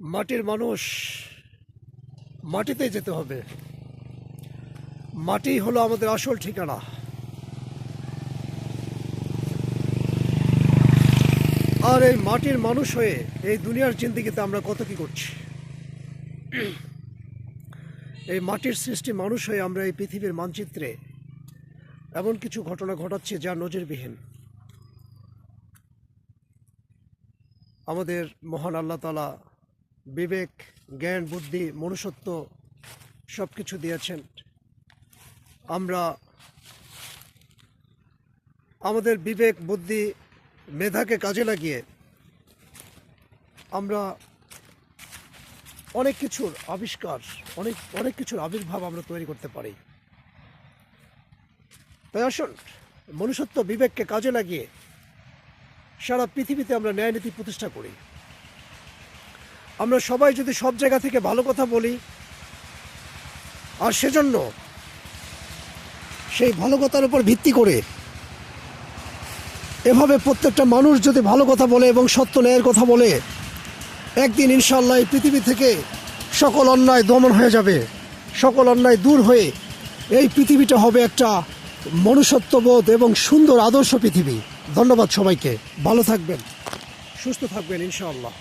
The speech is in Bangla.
মাটির মানুষ মাটিতে যেতে হবে। মাটি হলো আমাদের আসল ঠিকানা। আর এই মাটির মানুষ হয়ে এই দুনিয়ার জিন্দিগিতে আমরা কত কি করছি? এই মাটির সৃষ্টি মানুষ হয়ে আমরা এই পৃথিবীর মানচিত্রে এমন কিছু ঘটনা ঘটাচ্ছি যা নজিরবিহীন। আমাদের মহান আল্লাহ তালা বিবেক, জ্ঞান, বুদ্ধি, মনুষ্যত্ব সব কিছু দিয়েছেন। আমরা আমাদের বিবেক, বুদ্ধি, মেধাকে কাজে লাগিয়ে আমরা অনেক কিছুর আবিষ্কার, অনেক অনেক কিছুর আবির্ভাব আমরা তৈরি করতে পারি। তাই আসুন, মনুষ্যত্ব বিবেককে কাজে লাগিয়ে সারা পৃথিবীতে আমরা ন্যায় নীতি প্রতিষ্ঠা করি। আমরা সবাই যদি সব জায়গা থেকে ভালো কথা বলি, আর সেজন্য সেই ভালো কথার উপর ভিত্তি করে এভাবে প্রত্যেকটা মানুষ যদি ভালো কথা বলে এবং সত্য ন্যায়ের কথা বলে, একদিন ইনশাল্লাহ এই পৃথিবী থেকে সকল অন্যায় দমন হয়ে যাবে, সকল অন্যায় দূর হয়ে এই পৃথিবীটা হবে একটা মনুষ্যত্ববোধ এবং সুন্দর আদর্শ পৃথিবী। ধন্যবাদ সবাইকে। ভালো থাকবেন, সুস্থ থাকবেন ইনশাআল্লাহ।